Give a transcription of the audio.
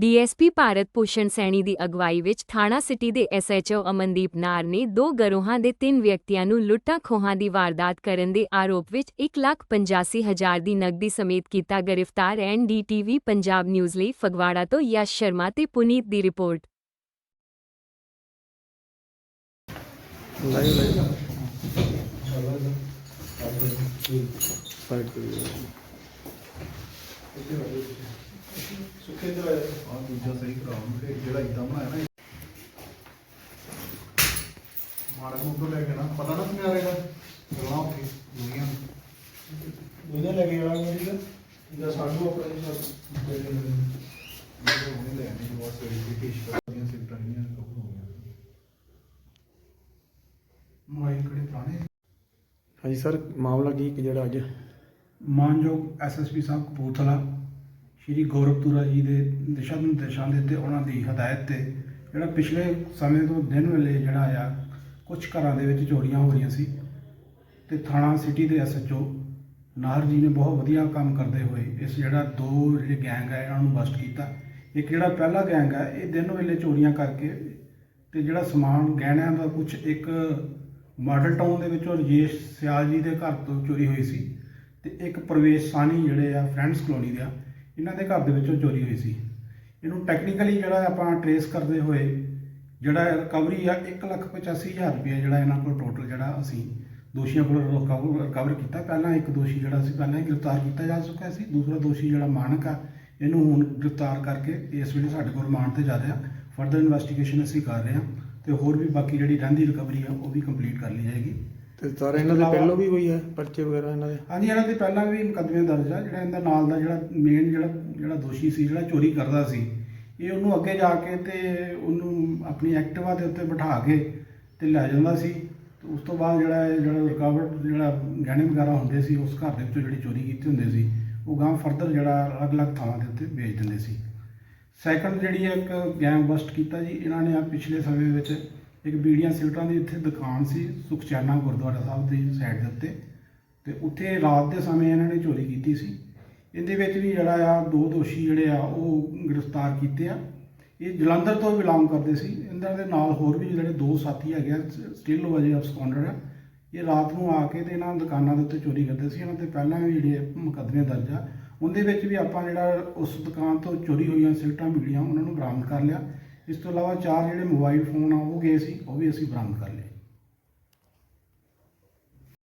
DSP Bharat Bhushan Saini ਦੀ ਅਗਵਾਈ ਵਿੱਚ ਥਾਣਾ ਸਿਟੀ ਦੇ ਐਸਐਚਓ ਅਮਨਦੀਪ ਨਾਰ ਨੇ ਦੋ ਗਰੋਹਾਂ ਦੇ ਤਿੰਨ ਵਿਅਕਤੀਆਂ ਨੂੰ ਲੁੱਟਾਂ ਖੋਹਾਂ ਦੀ ਵਾਰਦਾਤ ਕਰਨ ਦੇ ਆਰੋਪ ਵਿੱਚ 185000 ਦੀ ਨਕਦੀ ਸਮੇਤ ਕੀਤਾ ਗ੍ਰਿਫਤਾਰ ਐਨਡੀਟੀਵੀ ਪੰਜਾਬ ਨਿਊਜ਼ ਲਈ ਫਗਵਾੜਾ ਤੋਂ ਯਸ਼ ਸ਼ਰਮਾ ਤੇ ਪੁਨੀਤ ਦੀ ਰਿਪੋਰਟ। ਲਾਈਵ ਲਾਈਵ ਸਾਈਡ ਤੇ ਸੁੱਕੇ ਤੇ। ਆ ਦੂਜਾ ਸਹੀ ਕਰਾਉਂ ਜਿਹੜਾ ਇਦਾਂ ਬਣਾਇਆ ਨਾ ਮਾੜਾ ਮੋਟਾ ਲੈ ਕੇ ਨਾ ਪਤਾ ਨਾ ਕਿੰਨੇ ਆਵੇਗਾ ਚਲਣਾ ਉੱਥੇ ਦੁਨੀਆ ਦੁਨੀਆ ਲੈ ਕੇ ਆਵਾਂਗੇ ਮੇਰੀ ਦਾ ਜਾਂ ਸਾਡੂ ਆਪਣੇ ਸਭ ਦੇ ਦੇ ਮੈਂ ਉਹਨੇ ਲੈ ਆਣੀ ਬਹੁਤ ਸਾਰੀ ਦੀ ਪੇਸ਼ ਕਰਦੀਆਂ ਸਿੱਟਾਂ ਨਹੀਂ ਕਬੂਲ ਹੋ ਗਿਆ। ਮੋਬਾਈਲ ਕਿਹੜੇ ਪੁਰਾਣੇ? ਹਾਂਜੀ ਸਰ ਮਾਮਲਾ ਕੀ ਕਿ ਜਿਹੜਾ ਅੱਜ? ਮਾਨਯੋਗ ਐਸਐਸਪੀ ਸਾਹਿਬ ਕਪੂਰਥਲਾ। ਸ਼੍ਰੀ ਗੌਰਵਪੁਰਾ ਜੀ ਦੇ ਦਿਸ਼ਾ ਨਿਰਦੇਸ਼ਾਂ ਦੇ ਤੇ ਉਹਨਾਂ ਦੀ ਹਦਾਇਤ ਤੇ ਜਿਹੜਾ ਪਿਛਲੇ ਸਮੇਂ ਤੋਂ ਦਿਨ ਵੇਲੇ ਜਿਹੜਾ ਆ ਕੁਝ ਘਰਾਂ ਦੇ ਵਿੱਚ ਚੋਰੀਆਂ ਹੋ ਰਹੀਆਂ ਸੀ ਤੇ ਥਾਣਾ ਸਿਟੀ ਦੇ ਐਸਐਚਓ ਨਾਹਰ ਜੀ ਨੇ ਬਹੁਤ ਵਧੀਆ ਕੰਮ ਕਰਦੇ ਹੋਏ ਇਸ ਜਿਹੜਾ ਦੋ ਜਿਹੜੇ ਗੈਂਗ ਹੈ ਇਹਨਾਂ ਨੂੰ ਬਸਟ ਕੀਤਾ। ਇੱਕ ਜਿਹੜਾ ਪਹਿਲਾ ਗੈਂਗ ਹੈ ਇਹ ਦਿਨ ਵੇਲੇ ਚੋਰੀਆਂ ਕਰਕੇ ਤੇ ਜਿਹੜਾ ਸਮਾਨ ਗਹਿਣਿਆਂ ਦਾ ਕੁਝ ਇੱਕ ਮਾਡਲ ਟਾਊਨ ਦੇ ਵਿੱਚੋਂ ਰਜੇਸ਼ ਸਿਆਲ ਜੀ ਦੇ ਘਰ ਤੋਂ ਚੋਰੀ ਹੋਈ ਸੀ ਤੇ ਇੱਕ ਪ੍ਰਵੇਸ਼ ਸਾਨੀ ਜਿਹੜੇ ਆ, ਫਰੈਂਡਸ ਕਲੋਨੀ ਦੇ ਆ ਇਹਨਾਂ ਦੇ ਘਰ ਦੇ ਵਿੱਚੋਂ ਚੋਰੀ ਹੋਈ ਸੀ। ਇਹਨੂੰ ਟੈਕਨੀਕਲੀ ਜਿਹੜਾ ਆਪਾਂ ਟਰੇਸ ਕਰਦੇ ਹੋਏ, ਜਿਹੜਾ ਰਿਕਵਰੀ ਆ 185000 ਰੁਪਏ ਜਿਹੜਾ ਇਹਨਾਂ ਕੋਲ ਟੋਟਲ ਜਿਹੜਾ ਅਸੀਂ ਦੋਸ਼ੀਆਂ ਕੋਲ ਰਿਕਵਰ ਕੀਤਾ। ਪਹਿਲਾਂ ਇੱਕ ਦੋਸ਼ੀ ਜਿਹੜਾ ਸੀ, ਪਹਿਲਾਂ ਹੀ ਗ੍ਰਿਫਤਾਰ ਕੀਤਾ ਜਾ ਚੁੱਕਾ ਸੀ। ਦੂਸਰਾ ਦੋਸ਼ੀ ਜਿਹੜਾ ਮਾਨਕ ਆ, ਇਹਨੂੰ ਹੁਣ ਗ੍ਰਿਫਤਾਰ ਕਰਕੇ ਇਸ ਵੇਲੇ ਸਾਡੇ ਕੋਲ ਰਿਮਾਂਡ ਤੇ ਜਾ ਰਿਹਾ। ਫਰਦਰ ਇਨਵੈਸਟੀਗੇਸ਼ਨ ਅਸੀਂ ਕਰ ਰਹੇ ਹਾਂ ਤੇ ਹੋਰ ਵੀ ਬਾਕੀ ਜਿਹੜੀ ਰਹਿੰਦੀ ਰਿਕਵਰੀ ਆ, ਉਹ ਵੀ ਕੰਪਲੀਟ ਕਰ ਲਈ ਜਾਏਗੀ। ਤੇ ਸਰ ਇਹਨਾਂ ਦੇ ਪਹਿਲੋਂ ਵੀ ਹੋਈ ਹੈ, ਪਰਚੇ ਵਗੈਰਾ ਇਹਨਾਂ ਦੇ? ਹਾਂਜੀ, ਇਹਨਾਂ ਦੇ ਪਹਿਲਾਂ ਵੀ ਮੁਕੱਦਮੇ ਦਰਜ ਆ, ਜਿਹੜਾ ਇਹਦਾ ਨਾਲ ਦਾ ਜਿਹੜਾ ਮੇਨ ਜਿਹੜਾ ਜਿਹੜਾ ਦੋਸ਼ੀ ਸੀ, ਜਿਹੜਾ ਚੋਰੀ ਕਰਦਾ ਸੀ, ਇਹ ਉਹਨੂੰ ਅੱਗੇ ਜਾ ਕੇ ਤੇ ਉਹਨੂੰ ਆਪਣੀ ਐਕਟਿਵਾ ਦੇ ਉੱਤੇ ਬਿਠਾ ਕੇ ਤੇ ਲੈ ਜਾਂਦਾ ਸੀ। ਉਸ ਤੋਂ ਬਾਅਦ ਜਿਹੜਾ ਜਿਹੜਾ ਰੁਕਾਵਟ, ਜਿਹੜਾ ਗਹਿਣੇ ਵਗੈਰਾ ਹੁੰਦੇ ਸੀ, ਉਸ ਘਰ ਦੇ ਵਿੱਚੋਂ ਜਿਹੜੀ ਚੋਰੀ ਕੀਤੀ ਹੁੰਦੇ ਸੀ, ਉਹ ਗਾਂ ਫਰਦਰ ਜਿਹੜਾ ਅਲੱਗ-ਅਲੱਗ ਥਾਵਾਂ ਦੇ ਉੱਤੇ ਵੇਚ ਦਿੰਦੇ ਸੀ। ਸੈਕੰਡ ਜਿਹੜੀ ਹੈ ਇੱਕ ਗੈਂਗ ਬਸਟ ਕੀਤਾ ਜੀ, ਇਹਨਾਂ ਨੇ ਆ ਪਿਛਲੇ ਸਮੇਂ ਵਿੱਚ ਇੱਕ ਬੀੜੀਆਂ ਸਿਗਰਟਾਂ ਦੀ ਇੱਥੇ ਦੁਕਾਨ ਸੀ, ਸੁਖਚੈਨਾ ਗੁਰਦੁਆਰਾ ਸਾਹਿਬ ਦੀ ਸਾਈਡ ਦੇ ਉੱਤੇ। ਤੇ ਉੱਥੇ ਰਾਤ ਦੇ ਸਮੇਂ ਇਹਨਾਂ ਨੇ ਚੋਰੀ ਕੀਤੀ ਸੀ। ਇਹਦੇ ਵਿੱਚ ਵੀ ਜਿਹੜਾ ਆ, ਦੋ ਦੋਸ਼ੀ ਜਿਹੜੇ ਆ, ਉਹ ਗ੍ਰਿਫਤਾਰ ਕੀਤੇ ਆ। ਇਹ ਜਲੰਧਰ ਤੋਂ ਬਿਲੋਂਗ ਕਰਦੇ ਸੀ। ਇਹਨਾਂ ਦੇ ਨਾਲ ਹੋਰ ਵੀ ਜਿਹੜੇ ਦੋ ਸਾਥੀ ਹੈਗੇ ਆ ਸਟਿਲ ਵਜੇ ਅਬਸਕੌਂਡਰ ਆ। ਇਹ ਰਾਤ ਨੂੰ ਆ ਕੇ ਤੇ ਇਹਨਾਂ ਦੁਕਾਨਾਂ ਦੇ ਉੱਤੇ ਚੋਰੀ ਕਰਦੇ ਸੀ। ਇਹਨਾਂ ਤੇ ਪਹਿਲਾਂ ਵੀ ਜਿਹੜੇ ਮੁਕੱਦਮੇ ਦਰਜ ਆ। ਉਹਦੇ ਵਿੱਚ ਵੀ ਆਪਾਂ ਜਿਹੜਾ ਉਸ ਦੁਕਾਨ ਤੋਂ ਚੋਰੀ ਹੋਈਆਂ ਸਿਗਰਟਾਂ ਬੀੜੀਆਂ, ਉਹਨਾਂ ਨੂੰ ਬਰਾਮਦ ਕਰ ਲਿਆ। ਇਸ ਤੋਂ ਇਲਾਵਾ ਚਾਰ ਜਿਹੜੇ ਮੋਬਾਈਲ ਫੋਨ ਆ, ਉਹ ਗਏ ਸੀ, ਉਹ ਵੀ ਅਸੀਂ ਬਰਾਮਦ ਕਰ ਲਏ।